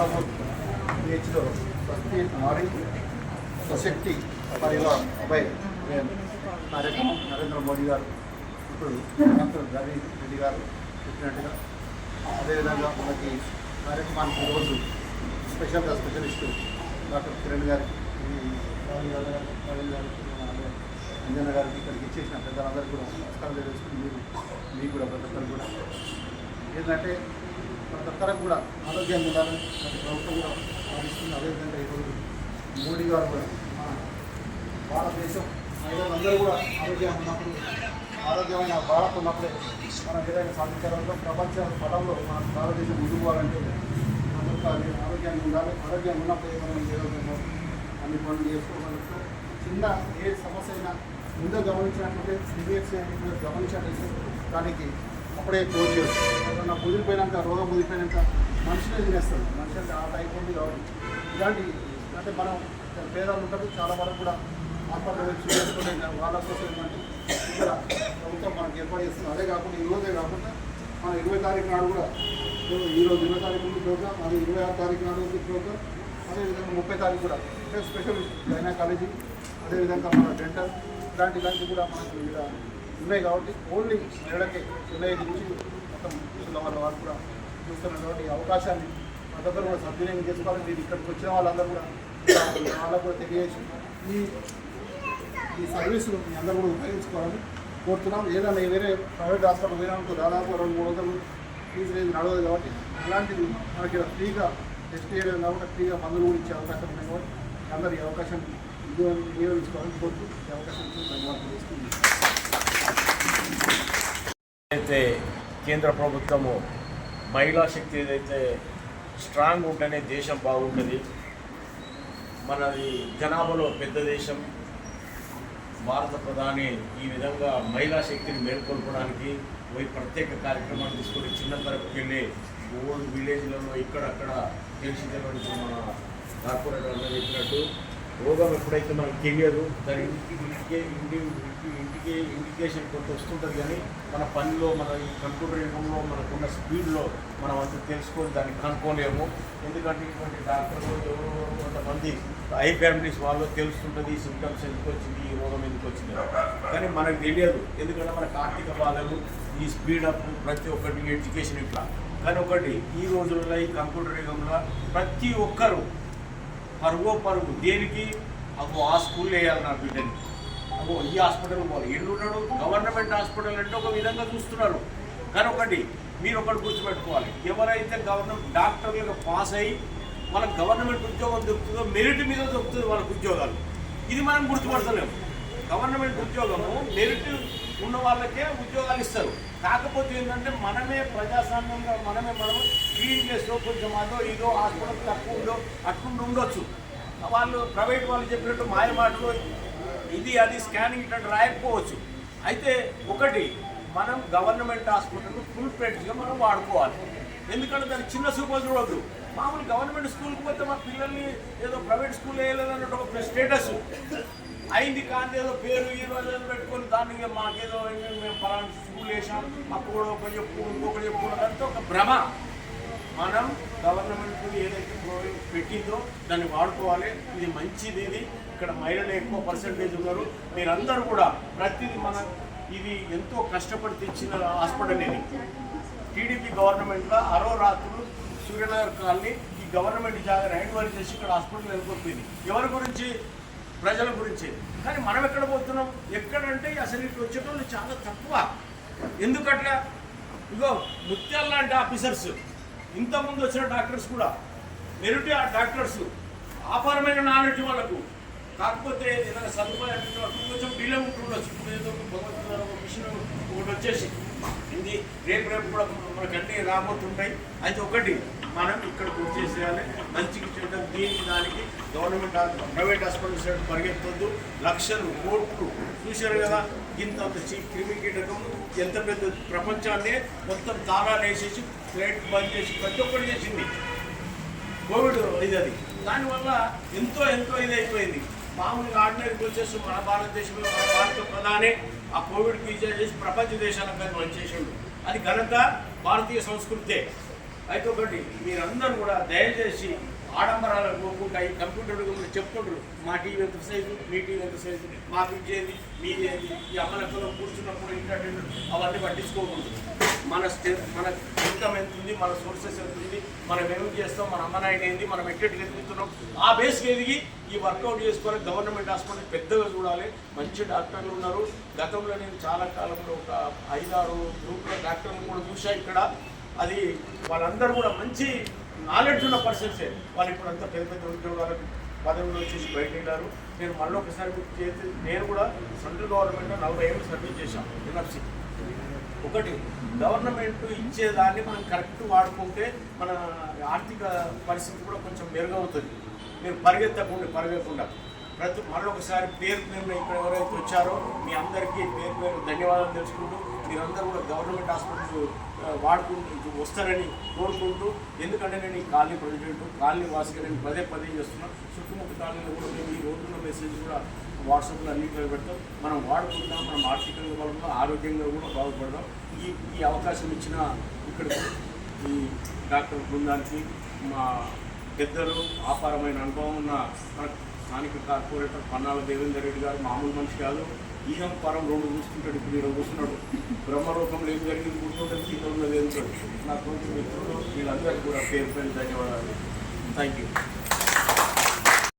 బీచ్లో ప్రతి నారీ సొసైటీ పరివార్ అభయ్ కార్యక్రమం నరేంద్ర మోడీ గారు. ఇప్పుడు డాక్టర్ రవి రెడ్డి గారు చెప్పినట్టుగా అదేవిధంగా మనకి కార్యక్రమానికి ఈరోజు స్పెషల్గా స్పెషలిస్టు డాక్టర్ కిరణ్ గారికి ఈ గారు, ప్రవీణ్ గారికి ఇక్కడికి ఇచ్చేసిన పెద్దలందరూ కూడా నమస్కారం తెలుసుకుని మీరు మీకు కూడా ప్రతి ఒక్కరు కూడా. ఏంటంటే ప్రతి ఒక్కరికి కూడా ఆరోగ్యం ఉండాలని ప్రతి ప్రభుత్వం కూడా భావిస్తుంది. అదేవిధంగా ఈరోజు మోడీ గారు కూడా మన భారతదేశం మహిళలందరూ కూడా ఆరోగ్యంగా ఉన్నప్పుడు ఆరోగ్యమైన భారత్ ఉన్నప్పుడే మనం ఏదైనా సాధించాలంటే ప్రపంచ పటంలో మన భారతదేశం ముందుకు పోవాలంటే మనకు ఆరోగ్యంగా ఉండాలి. ఆరోగ్యం ఉన్నప్పుడే మనం ఏదో అన్ని పనులు చేసుకోగలుగుతూ చిన్న ఏ సమస్య అయినా ముందే గమనించినట్లయితే అనేది గమనించినట్లయితే దానికి అప్పుడే క్లోజ్ చేయొచ్చు ఏదన్నా ముదిరిపోయినాక రోగం ముదిరిపోయినాక మనిషినే చేస్తారు మనిషి అంటే ఆ టైప్ ఉంది కాబట్టి. ఇలాంటి అంటే మనం పేదలు ఉంటారు చాలా వరకు కూడా హాస్పిటల్ వచ్చి వాళ్ళ కోసం ఏంటంటే ఇక్కడ ప్రభుత్వం మనకి ఏర్పాటు చేస్తుంది. అదే కాకుండా ఈ రోజే కాకుండా మన ఇరవై తారీఖు నాడు కూడా ఈ రోజు ఇరవై తారీఖు నుండి ప్రోగ్రామ్ అది ఇరవై ఆరు తారీఖు నాడు ఉంది ప్రోగ్రామ్. అదేవిధంగా ముప్పై తారీఖు కూడా స్పెషల్ గైనా కాలేజీ అదేవిధంగా మన డెంటల్ ఇలాంటి ఇలాంటివి కూడా మనకు ఇక్కడ ఉన్నాయి కాబట్టి ఓన్లీ మహిళలకి జూలై నుంచి మొత్తం పురుషుల వాళ్ళ వారు కూడా చూస్తున్నారు కాబట్టి ఈ అవకాశాన్ని ప్రతి ఒక్కరు కూడా సద్వినియోగం చేసుకోవాలి మీరు ఇక్కడికి వచ్చిన వాళ్ళందరూ కూడా వాళ్ళకు కూడా తెలియజేసి ఈ ఈ సర్వీసులు మీ అందరూ కూడా ఉపయోగించుకోవాలని కోరుతున్నాం. ఏదైనా వేరే ప్రైవేట్ హాస్పిటల్ పోయినందుకు దాదాపు రెండు మూడు వందలు ఫీజు లేదు నడవదు కాబట్టి అలాంటిది మనకి ఫ్రీగా టెస్ట్ చేయడం కాబట్టి ఫ్రీగా మందులు కూడా ఇచ్చే అవకాశం ఉన్నాయి కాబట్టి అందరు ఈ అవకాశం వినియోగించుకోవాలని కోరుతూ ఈ అవకాశం ధన్యవాదాలు అయితే కేంద్ర ప్రభుత్వము మహిళా శక్తి ఏదైతే స్ట్రాంగ్ ఉంటేనే దేశం బాగుంటుంది. మనది జనాభాలో పెద్ద దేశం. భారత ప్రధాని ఈ విధంగా మహిళా శక్తిని మేల్కొల్పడానికి పోయి ప్రత్యేక కార్యక్రమాలు తీసుకొని చిన్న తరపుకి వెళ్ళి ఓల్డ్ విలేజ్లలో ఇక్కడక్కడ తెలిసి తెలియని మన కార్పొరేట్ వాళ్ళు చెప్పినట్టు రోగం ఎప్పుడైతే మనకు తెలియదు దాని ఇంటికి ఇంటికే ఇంటి ఇంటి- ఇంటికి ఇండికేషన్ కొంత వస్తుంటుంది కానీ మన పనిలో మన ఈ కంప్యూటర్ యుగంలో మనకున్న స్పీడ్లో మనం అంత తెలుసుకొని దాన్ని కనుక్కోలేము. ఎందుకంటే ఇటువంటి డాక్టర్లు ఎవరో కొంతమంది ఐ ఫ్యామిలీస్ వాళ్ళు తెలుస్తుంటుంది ఈ సిమ్టమ్స్ ఎందుకు వచ్చింది ఈ రోగం ఎందుకు వచ్చింది కానీ మనకు తెలియదు. ఎందుకంటే మనకు ఆర్థిక బాధలు ఈ స్పీడప్ ప్రతి ఒక్కటి ఎడ్యుకేషన్ ఇట్లా. కానీ ఒకటి ఈ రోజుల్లో ఈ కంప్యూటర్ యుగంలో ప్రతి ఒక్కరు పరుగో పరుగు. దేనికి? అగో ఆ స్కూల్ వేయాలి నా బిడ్డని. అగో ఈ హాస్పిటల్ పోవాలి. ఎన్నున్నాడు గవర్నమెంట్ హాస్పిటల్ అంటే ఒక విధంగా చూస్తున్నారు. కానీ ఒకటి మీరు ఒకటి గుర్తుపెట్టుకోవాలి. ఎవరైతే గవర్నమెంట్ డాక్టర్లుగా పాస్ అయ్యి వాళ్ళకి గవర్నమెంట్ ఉద్యోగం దొరుకుతుందో మెరిట్ మీద దొరుకుతుంది వాళ్ళకి ఉద్యోగాలు. ఇది మనం గుర్తుపడతలేము. గవర్నమెంట్ ఉద్యోగము మెరిట్ ఉన్న వాళ్ళకే ఉద్యోగాలు ఇస్తారు. కాకపోతే ఏంటంటే మనమే ప్రజాస్వామ్యంగా మనమే మనము క్లీన్ కొంచెం అదో ఇదో హాస్పిటల్ తక్కువ ఉందో అట్లుండి ఉండొచ్చు. వాళ్ళు ప్రైవేట్ వాళ్ళు చెప్పినట్టు మాయ మాటలు ఇది అది స్కానింగ్ ఇట్లా రాయకపోవచ్చు. అయితే ఒకటి మనం గవర్నమెంట్ హాస్పిటల్ ఫుల్ ఫ్లెడ్జ్గా మనం వాడుకోవాలి. ఎందుకంటే దానికి చిన్న సూపర్ చూడొద్దు మామూలు గవర్నమెంట్ స్కూల్కి పోతే మా పిల్లల్ని ఏదో ప్రైవేట్ స్కూల్ వేయలేదన్నట్టు ఒక స్టేటస్. అయింది కానీ ఏదో పేరు ఈ రోజు పెట్టుకొని దాన్ని మాకేదో మేము పలానా స్కూల్ వేసాం అప్పుడు కూడా ఒక చెప్పు ఇంకొకటి చెప్పు ఒక భ్రమ. మనం గవర్నమెంట్ ఏదైతే పెట్టిందో దాన్ని వాడుకోవాలి. ఇది మంచిది ఇది. ఇక్కడ మహిళలు ఎక్కువ పర్సంటేజ్ ఉన్నారు. మీరందరూ కూడా ప్రతిదీ మన ఇది ఎంతో కష్టపడి తెచ్చిన హాస్పిటల్ ఇది. టీడీపీ గవర్నమెంట్లో అరో రాత్రులు సూర్యనగర్ కాలనీ ఈ గవర్నమెంట్ జాగా రైడ్ వారి చేసి ఇక్కడ హాస్పిటల్ వెళ్ళిపోయింది ఎవరి గురించి? ప్రజల గురించి. కానీ మనం ఎక్కడ పోతున్నాం? ఎక్కడంటే అసలు ఇటు వచ్చేటోళ్ళు చాలా తక్కువ. ఎందుకట్లా? ఇగో ముత్యాల లాంటి ఆఫీసర్స్ ఇంతకుముందు వచ్చిన డాక్టర్స్ కూడా మెరుటి ఆ డాక్టర్స్ ఆపరమైన నాలెడ్జ్ వాళ్ళకు. కాకపోతే ఏదైనా సదుపాయం కొంచెం డిలే ఉంటుండొచ్చు ఇప్పుడు ఏదో ఒక భగవంతుడు ఒక మిషన్ ఒకటి వచ్చేసి ఇది రేపు రేపు కూడా మనకు అన్నీ రాబోతుంటాయి. అయితే ఒకటి మనం ఇక్కడికి వచ్చేసేయాలి. మంచిగా చేయడం దీనికి దానికి government hospital private hospital side పరిగెత్తొద్దు. లక్షలు కోట్లు చూశారు కదా ఇంత చి- క్రిమి కీటకం ఎంత పెద్ద ప్రపంచాన్ని మొత్తం తాళాలు వేసేసి ప్లేట్ బంద్ చేసి ప్రతి ఒక్కటి చేసింది. కోవిడ్ ఇది అది. దానివల్ల ఎంతో ఎంతో ఇది అయిపోయింది. మామూలుగా ఆర్డినరీ వచ్చేసి మన భారతదేశంలో మన భారత ప్రధాని ఆ కోవిడ్కి పీజా చేసి ప్రపంచ దేశాలకు అది అది ఘనత భారతీయ సంస్కృతే. అయితే ఒకటి మీరందరూ కూడా దయచేసి ఆడంబరాలకు పోకుండా ఈ కంప్యూటర్ చెప్తుండ్రు. మా టీవీ ఎంత సైజు? మీ టీవీ ఎంత సైజు? మా పిచ్చేది మీది ఏది? ఈ అమ్మలక్కలో కూర్చున్నప్పుడు ఇంటర్టైన్మెంట్ అవన్నీ పట్టించుకోకూడదు. మన స్టే మన ఇన్కమ్ ఎంత ఉంది మన సోర్సెస్ ఎంత ఉంది మనం ఏం చేస్తాం మన అమ్మ ఏంది మనం ఎక్కడికి ఎదుగుతున్నాం ఆ బేస్కి ఎదిగి ఈ వర్కౌట్ చేసుకొని గవర్నమెంట్ హాస్పిటల్ పెద్దగా చూడాలి. మంచి డాక్టర్లు ఉన్నారు. గతంలో నేను చాలా కాలంలో ఒక ఐదారు గ్రూప్ల డాక్టర్లు కూడా చూసా ఇక్కడ. అది వాళ్ళందరూ కూడా మంచి నాలెడ్జ్ ఉన్న పర్సన్సే వాళ్ళు ఇప్పుడు అంతా పెద్ద పెద్ద ఉద్యోగాలకు పదవులు వచ్చేసి బయట వెళ్ళారు నేను మళ్ళీ ఒకసారి గుర్తు చేసి నేను కూడా సెంట్రల్ గవర్నమెంట్లో నలభై ఏళ్ళు సర్వీస్ చేశాను ఎన్ఆర్సీ ఒకటి గవర్నమెంట్ ఇచ్చేదాన్ని మనం కరెక్ట్ వాడుకుంటే మన ఆర్థిక పరిస్థితి కూడా కొంచెం మెరుగవుతుంది. మీరు పరిగెత్తకుండా పరిగెత్తకుండా. ప్రతి మరొకసారి పేరు పేరున ఇక్కడ ఎవరైతే వచ్చారో మీ అందరికీ పేరు పేరు ధన్యవాదాలు తెలుసుకుంటూ మీరందరూ కూడా గవర్నమెంట్ హాస్పిటల్ వాడుకుంటూ వస్తారని కోరుకుంటూ ఎందుకంటే నేను ఈ కాలనీ ప్రెసిడెంట్ కాలనీ వాసిగా నేను పదే పదే చేస్తున్నాను చుట్టుముట్టు కాలనీలో కూడా మేము ఈ రోజున్న మెసేజ్ కూడా వాట్సాప్లో అన్నింటిలో పెడతాం. మనం వాడుకుంటాం మనం ఆర్థికంగా బాగుంటాం ఆరోగ్యంగా కూడా బాగుపడదాం ఈ ఈ అవకాశం ఇచ్చిన ఇక్కడ ఈ డాక్టర్ బృందానికి మా పెద్దలు ఆపారమైన అనుభవం ఉన్న స్థానిక కార్పొరేటర్ పన్నాల దేవేందర్ రెడ్డి గారు మామూలు మనిషి కాదు. ఈహం పరం రెండు చూసుకుంటాడు. ఇప్పుడు ఈరోజు చూస్తున్నాడు బ్రహ్మరూపంలో ఏం జరిగింది కూర్చుంటాడు కింద ఉన్నది నాకు నా మిత్రులు వీళ్ళందరికీ కూడా పేరు పేరు ధన్యవాదాలు. Thank you